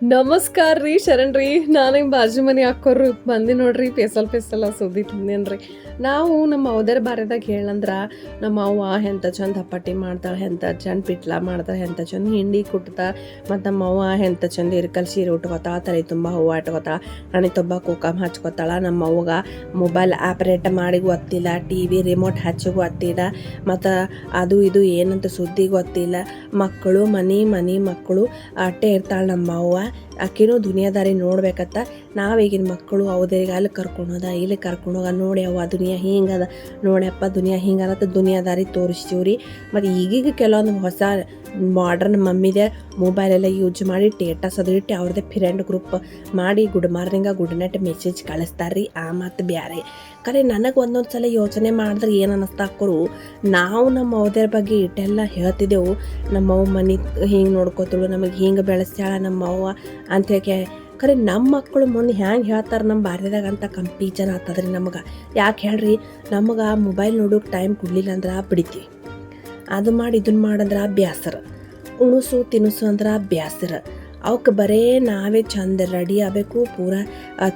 ನಮಸ್ಕಾರ ರೀ, ಶರಣ್ ರೀ. ನಾನು ಬಾಜು ಮನೆ ಹಾಕೋರು ಬಂದಿ ನೋಡ್ರಿ, ಪೇಸಲ್ ಪೇಸಲ್ ಸುದ್ದಿ ತಂದೇನ್ರಿ ನಾವು ನಮ್ಮ ಅವದರ ಬಾರದಾಗ ಹೇಳಂದ್ರ, ನಮ್ಮ ಅವ್ವ ಎಂಥ ಚಂದ ಹಪ್ಪಟ್ಟಿ ಮಾಡ್ತಾಳೆ ಎಂಥ ಚಂದ ಪಿಟ್ಲ ಮಾಡ್ತಾಳೆ ಎಂಥ ಚಂದ ಹಿಂಡಿ ಕುಟ್ತಾ, ಮತ್ತು ನಮ್ಮ ಅವ್ವ ಎಂಥ ಚಂದ ಇರ್ಕಲ್, ಸೀರೆ ಉಟ್ಕೋತ, ತಲೆ ತುಂಬ ಹೂವು ಇಟ್ಕೋತಾಳ ನನಗೆ ತುಂಬ ಕುಕಮ್ ಹಚ್ಕೋತಾಳ. ನಮ್ಮ ಅವ್ವಗ ಮೊಬೈಲ್ ಆಪರೇಟ್ ಮಾಡಿ ಗೊತ್ತಿಲ್ಲ ಟಿ ವಿ ರಿಮೋಟ್ ಹಚ್ಚಿ ಗೊತ್ತಿಲ್ಲ, ಮತ್ತು ಅದು ಇದು ಏನಂತ ಸುದ್ದಿ ಗೊತ್ತಿಲ್ಲ. ಮಕ್ಕಳು, ಮನೆ ಮನೆ ಮಕ್ಕಳು ಅಟ್ಟೆ ಇರ್ತಾಳೆ ನಮ್ಮ ಅವ್ವ. ಆಕಿನೂ ದುನಿಯಾದಾರಿ ನೋಡ್ಬೇಕತ್ತ. ನಾವೀಗಿನ ಮಕ್ಕಳು ಅವ್ರಿಗೆ ಅಲ್ಲಿ ಕರ್ಕೊಂಡೋದ ಇಲ್ಲಿ ಕರ್ಕೊಂಡೋಗ ನೋಡಿ ಅವ ದುನಿಯಾ ಹಿಂಗದ ನೋಡ್ಯಪ್ಪ ದುನಿಯಾ ಹಿಂಗದ ದುನಿಯಾದಾರಿ ತೋರಿಸ್ತೀವ್ರಿ. ಮತ್ತು ಈಗೀಗ ಕೆಲವೊಂದು ಹೊಸ ಮಾಡ್ರನ್ ಮಮ್ಮಿದೆ ಮೊಬೈಲ್ ಎಲ್ಲ ಯೂಸ್ ಮಾಡಿ ಟೇಟಸ್ ಅದು ಇಟ್ಟು ಅವ್ರದ್ದೇ ಫ್ರೆಂಡ್ ಗ್ರೂಪ್ ಮಾಡಿ good morning good night message ಕಳಿಸ್ತಾರೆ ರೀ ಆ ಮತ್ತು ಬ್ಯಾರೆ. ಖರೆ ನನಗೆ ಒಂದೊಂದು ಸಲ ಯೋಚನೆ ಮಾಡಿದ್ರೆ ಏನು ಅನ್ನಿಸ್ತಾಕೋರು ನಾವು ನಮ್ಮ ಅವ್ರ ಬಗ್ಗೆ ಇಟ್ಟೆಲ್ಲ ಹೇಳ್ತಿದ್ದೆವು. ನಮ್ಮ ಅವ್ವ ಮನೆ ಹಿಂಗೆ ನೋಡ್ಕೋತಳು ನಮಗೆ ಹಿಂಗೆ ಬೆಳೆಸ್ಯಾಳ ನಮ್ಮ ಅವ್ವ ಅಂತ ಹೇಳಿ ಖರೆ ನಮ್ಮ ಮಕ್ಕಳು ಮುಂದೆ ಹ್ಯಾಂಗೆ ಹೇಳ್ತಾರೆ ನಮ್ಮ ಬಾರ್ಯದಾಗ ಅಂತ ಕಂಪೀಚನ್ ಆಗ್ತದ್ರಿ ನಮಗೆ. ಯಾಕೆ ಹೇಳ್ರಿ, ನಮಗೆ ಮೊಬೈಲ್ ನೋಡೋಕೆ ಟೈಮ್ ಕೊಡಲಿಲ್ಲ ಅಂದ್ರೆ ಬಿಡ್ತೀವಿ ಅದು ಮಾಡಿ ಇದನ್ನ ಮಾಡಂದ್ರೆ ಅಭ್ಯಾಸರ. ಉಣಸು ತಿನಿಸು ಅಂದ್ರೆ ಅಭ್ಯಾಸರ. ಅವಕ್ಕೆ ಬರೇ ನಾವೇ ಚಂದ ರೆಡಿ ಆಗಬೇಕು, ಪೂರ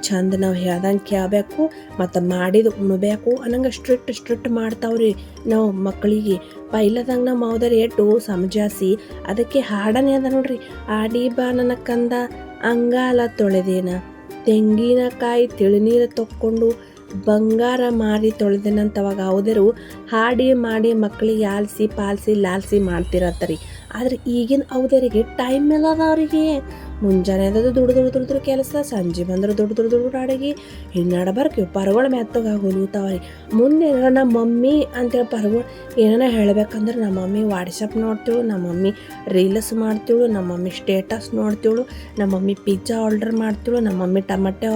ಚಂದ ನಾವು ಹೇಳ್ದಂಗೆ ಕೇಳಬೇಕು ಮತ್ತು ಮಾಡಿದ ಉಣಬೇಕು ಅನ್ನಂಗೆ ಸ್ಟ್ರಿಕ್ಟ್ ಸ್ಟ್ರಿಕ್ಟ್ ಮಾಡ್ತಾವ್ರಿ ನಾವು ಮಕ್ಕಳಿಗೆ ಪೈಲದಂಗೆ ನಮ್ಮ ಮಾವದರ್ ಏಟು ಸಮಜಾಸಿ, ಅದಕ್ಕೆ ಹಾಡನೇ ಅದ ನೋಡ್ರಿ. ಆಡಿ ಬಾ ನನ್ನ ಕಂದ, ಅಂಗಾಲ ತೊಳೆದೇನ. ತೆಂಗಿನಕಾಯಿ ತಿಳಿನೀರು ತಕ್ಕೊಂಡು ಬಂಗಾರ ಮಾರಿ ತೊಳೆದೇನಂತವಾಗ ಹೌದರು ಹಾಡಿ ಮಾಡಿ ಮಕ್ಕಳಿಗೆ ಆಲಿಸಿ ಪಾಲಿಸಿ, ಲಾಲಿಸಿ ಮಾಡ್ತಿರತ್ತರಿ. ಆದ್ರೆ ಈಗಿನ ಅವದರಿಗೆ ಟೈಮ್ ಎಲ್ಲ ಅವರಿಗೆ ಮುಂಜಾನೆ ಅದ ದುಡ್ಡು ದುಡ್ಡು ದುಡ್ದು ಕೆಲಸ, ಸಂಜೆ ಬಂದ್ರೆ ದುಡ್ಡು ದುಡ್ಡು ದುಡ್ಡು ಅಡಗಿ, ಹಿನ್ನಡ ಬರ್ಕೆ ಪರಗಳು ಮೆತ್ತಗ ಹೊಲುತ್ತಾವ್ರಿ ಮುಂದೆ ನಮ್ಮ ಮಮ್ಮಿ ಅಂತೇಳಿ ಪರಗಳು ಏನಾರ ಹೇಳ್ಬೇಕಂದ್ರೆ ನಮ್ಮ ಮಮ್ಮಿ ವಾಟ್ಸಪ್ ನೋಡ್ತೀವಿ ನಮ್ಮ ಮಮ್ಮಿ ರೀಲ್ಸ್ ಮಾಡ್ತೀವಳು, ನಮ್ಮ ಮಮ್ಮಿ ಸ್ಟೇಟಸ್ ನೋಡ್ತೀವಳು, ನಮ್ಮ ಮಮ್ಮಿ ಪಿಜ್ಜಾ ಆರ್ಡರ್ ಮಾಡ್ತೀವಳು, ನಮ್ಮ ಮಮ್ಮಿ ಟಮಟೆ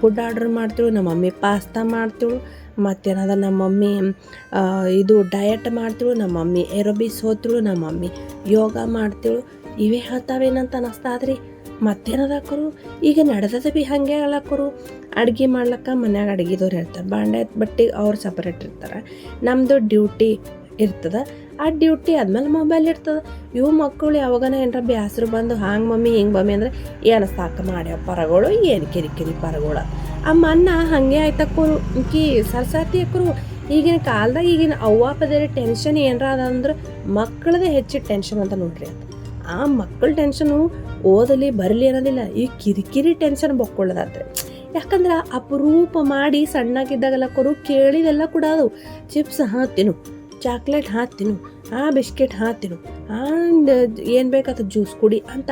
ಫುಡ್ ಆರ್ಡರ್ ಮಾಡ್ತೀಳು ನಮ್ಮ ಮಮ್ಮಿ ಪಾಸ್ತಾ ಮಾಡ್ತೀಳು ಮತ್ತೇನದ ನಮ್ಮ ಮಮ್ಮಿ ಇದು ಡಯಟ್ ಮಾಡ್ತೀಳು ನಮ್ಮ ಮಮ್ಮಿ ಏರೋಬಿಸ್ ಹೋತಿಳು ನಮ್ಮ ಮಮ್ಮಿ ಯೋಗ ಮಾಡ್ತೀಳು ಇವೇ ಹೇಳ್ತಾವೇನಂತ ಅನಸ್ತಾದ್ರಿ? ಮತ್ತೇನದಾಕರು? ಈಗ ನಡೆದದ ಭೀ ಹಾಗೆ ಹೇಳಕ್ಕರು ಅಡುಗೆ ಮಾಡ್ಲಕ್ಕ ಮನ್ಯಾಗ ಅಡುಗೆದವ್ರು ಇರ್ತಾರೆ ಬಾಂಡೆ ಬಟ್ಟೆ ಅವ್ರು ಸಪ್ರೇಟ್ ಇರ್ತಾರೆ. ನಮ್ಮದು ಡ್ಯೂಟಿ ಇರ್ತದೆ. ಆ ಡ್ಯೂಟಿ ಆದ್ಮೇಲೆ ಮೊಬೈಲ್ ಇರ್ತದೆ. ಇವು ಮಕ್ಕಳು ಯಾವಾಗನ ಏನರ ಬ್ಯಾಸರು ಬಂದು, ಹಾಂಗೆ ಮಮ್ಮಿ, ಹಿಂಗೆ ಮಮ್ಮಿ ಅಂದರೆ, ಏನು ಸಾಕು ಮಾಡ್ಯಾವ ಪರಗಳು, ಏನು ಕಿರಿಕಿರಿ ಪರಗಳು. ಆ ಮನ್ನ ಹಾಗೆ ಆಯ್ತಕ್ಕರು ಕಿ ಸರ್ಸಾತಿ ಅಕ್ಕರು ಈಗಿನ ಕಾಲದಾಗ ಈಗಿನ ಅವ್ವ ಟೆನ್ಷನ್ ಏನರ ಅದಂದ್ರೆ ಮಕ್ಕಳದೇ ಹೆಚ್ಚು ಟೆನ್ಷನ್ ಅಂತ ನೋಡ್ರಿ ಅದು. ಆ ಮಕ್ಕಳ ಟೆನ್ಷನು ಓದಲಿ, ಬರಲಿ ಅನ್ನೋದಿಲ್ಲ. ಈ ಕಿರಿಕಿರಿ ಟೆನ್ಷನ್ ಬಕ್ಕೊಳ್ಳೋದಾದ್ರೆ. ಯಾಕಂದ್ರೆ ಅಪರೂಪ ಮಾಡಿ ಸಣ್ಣಾಗಿದ್ದಾಗೆಲ್ಲ ಕೊರು ಕೇಳಿದೆಲ್ಲ ಕೂಡ ಅದು ಚಿಪ್ಸ್ ಹಾಂ ತಿನ್ನು ಚಾಕ್ಲೇಟ್ ಹಾಂ ಆ ಬಿಸ್ಕೆಟ್ ಹಾಂ ತಿನ್ನು. ಏನು ಬೇಕಾದ ಜ್ಯೂಸ್ ಕುಡಿ ಅಂತ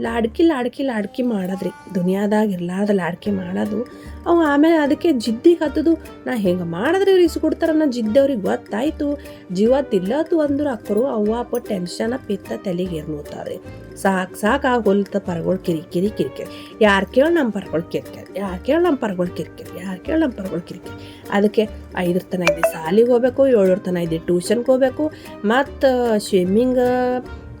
ಲಾಡ್ಕಿ ಲಾಡ್ಕಿ ಲಾಡ್ಕಿ ಮಾಡದ್ರಿ. ದುನಿಯಾದಾಗ ಇರ್ಲಾರ್ದ ಲಾಡ್ಕಿ ಮಾಡೋದು. ಅವು ಆಮೇಲೆ ಅದಕ್ಕೆ ಜಿದ್ದಿಗೆ ಹತ್ತದು. ನಾ ಹೆಂಗೆ ಮಾಡಿದ್ರೆ ಇವ್ರು ಇಸ್ಕೊಡ್ತಾರ ನಾ ಜಿದ್ದವ್ರಿಗೆ ಗೊತ್ತಾಯಿತು. ಜೀವ ತಿಲ್ಲತ್ತು ಅಂದ್ರೆ ಅಕ್ಕರು ಅವ್ವ ಅಪ್ಪ ಟೆನ್ಷನ ಪಿತ್ತ ತಲೆಗೆ ಇರ್ಲತ್ತಾರ್ರಿ ಸಾಕು ಸಾಕು ಆ ಹೊಲ್ತ ಪರಗಳು ಕಿರಿಕಿರಿ ಕಿರಿಕಿರಿ. ಯಾರು ಕೇಳಿ ನಮ್ಮ ಪರಗಳು ಕಿರಿಕಿರಿ. ಯಾರು ಕೇಳಿ ನಮ್ಮ ಪರಗಳು ಕಿರಿಕಿರಿ. ಯಾರು ಕೇಳಿ ನಮ್ಮ ಪರಗಳು ಕಿರಿಕಿರಿ. ಅದಕ್ಕೆ ಐದರ ತನ ಇದ್ದು ಸಾಲಿಗೆ ಹೋಗ್ಬೇಕು, ಏಳರ ತನ ಇದ್ದು ಟ್ಯೂಷನ್ಗೆ ಹೋಗ್ಬೇಕು. ಮತ್ತು swimming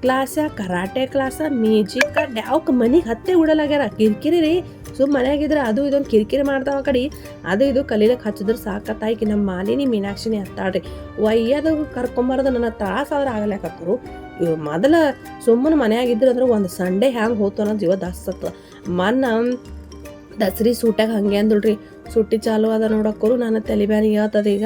class karate class music ಡ್ಯಾವ್ಕ್ ಮನೆಗೆ ಹತ್ತೆ ಉಡಲಾಗ್ಯಾರ. ಕಿರಿಕಿರಿ ರೀ. ಸುಮ್ ಮನ್ಯಾಗಿದ್ರೆ ಅದು ಇದೊಂದು ಕಿರಿಕಿರಿ ಮಾಡ್ತಾವ ಕಡೆ. ಅದು ಇದು ಕಲೀಲಕ್ಕೆ ಹಚ್ಚಿದ್ರೆ ಸಾಕತ್ತಾಯ್ಕಿ ನಮ್ಮ ಮಾಲಿನಿ ಮೀನಾಕ್ಷಿನಿ ಹತ್ತಾಳ್ರಿ. ವಯ್ಯದ ಕರ್ಕೊಂಬಾರ್ದು ನನ್ನ ತ್ರಾಸಾದ್ರೆ ಆದ್ರೆ ಇವ್ರು ಇವ್ ಮೊದಲ ಸುಮ್ಮನೆ ಮನ್ಯಾಗಿದ್ರೆ ಅಂದ್ರೆ ಒಂದು ಸಂಡೇ ಹ್ಯಾಂಗೆ ಹೋತು ಅನ್ನೋದು ಜೀವ ದಾಸ್ತದ ಮನ್ನ ದಸರಿ ಸೂಟಾಗ ಹಂಗೆ ಅಂದಳ್ರಿ ಸುಟ್ಟಿ ಚಾಲು ಅದ ನೋಡಕ್ಕರು ನನ್ನ ತಲೆ ಬ್ಯಾನಿ ಹೇಳ್ತದ ಈಗ.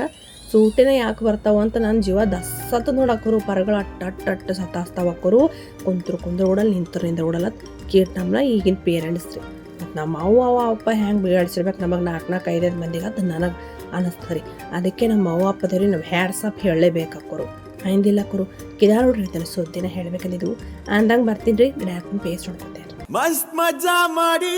ಸೂಟಿನ ಯಾಕೆ ಬರ್ತಾವ ಅಂತ ನನ್ನ ಜೀವ ದಸ್ಸತ್ತ ನೋಡಾಕರು, ಪರಗಳು ಅಟ್ಟ ಅಟ್ಟ ಅಟ್ಟ ಸತಾಸ್ತಾವಕ್ಕರು ಕುಂತ್ರು ಕುಂದ್ರು ಓಡಲ್ಲ ನಿಂತರು ನಿಂದ್ರ ಓಡಲ್ಲ ಕೇಟ್ ನಮ್ಮನ್ನ ಈಗಿನ ಪೇರೆಂಟ್ಸ್ ರೀ. ಮತ್ತು ನಮ್ಮ ಅವ್ವ ಅವ ಅಪ್ಪ ಹೆಂಗೆ ಬಿಗಾಡಿಸಿರ್ಬೇಕು? ನಮಗೆ ನಾಲ್ಕು ನಾಲ್ಕು ಐದೈದು ಮಂದಿಗೆ ಅದು ನನಗೆ ಅನ್ನಿಸ್ತದೆ ರೀ. ಅದಕ್ಕೆ ನಮ್ಮ ಅವ್ವ ಅಪ್ಪದವ್ರಿ ನಾವು ಹ್ಯಾಡ್ಸಪ್ ಹೇಳಲೇಬೇಕಕ್ಕರು ಹೈಂದಿಲ್ಲ ಅಕ್ಕರು ಕಿದಾರ್ ನೋಡ್ರಿ ಸುದ್ದಿನ ಹೇಳ್ಬೇಕಂದಿದ್ದು. ಅಂದಂಗೆ ಬರ್ತೀನಿ ರೀ. ಗಿಡ ಪೇಸ್ಟ್ ಹೊಡ್ಕೊತೇನೆ ಮಸ್ತ್ ಮಜಾ ಮಾಡಿ.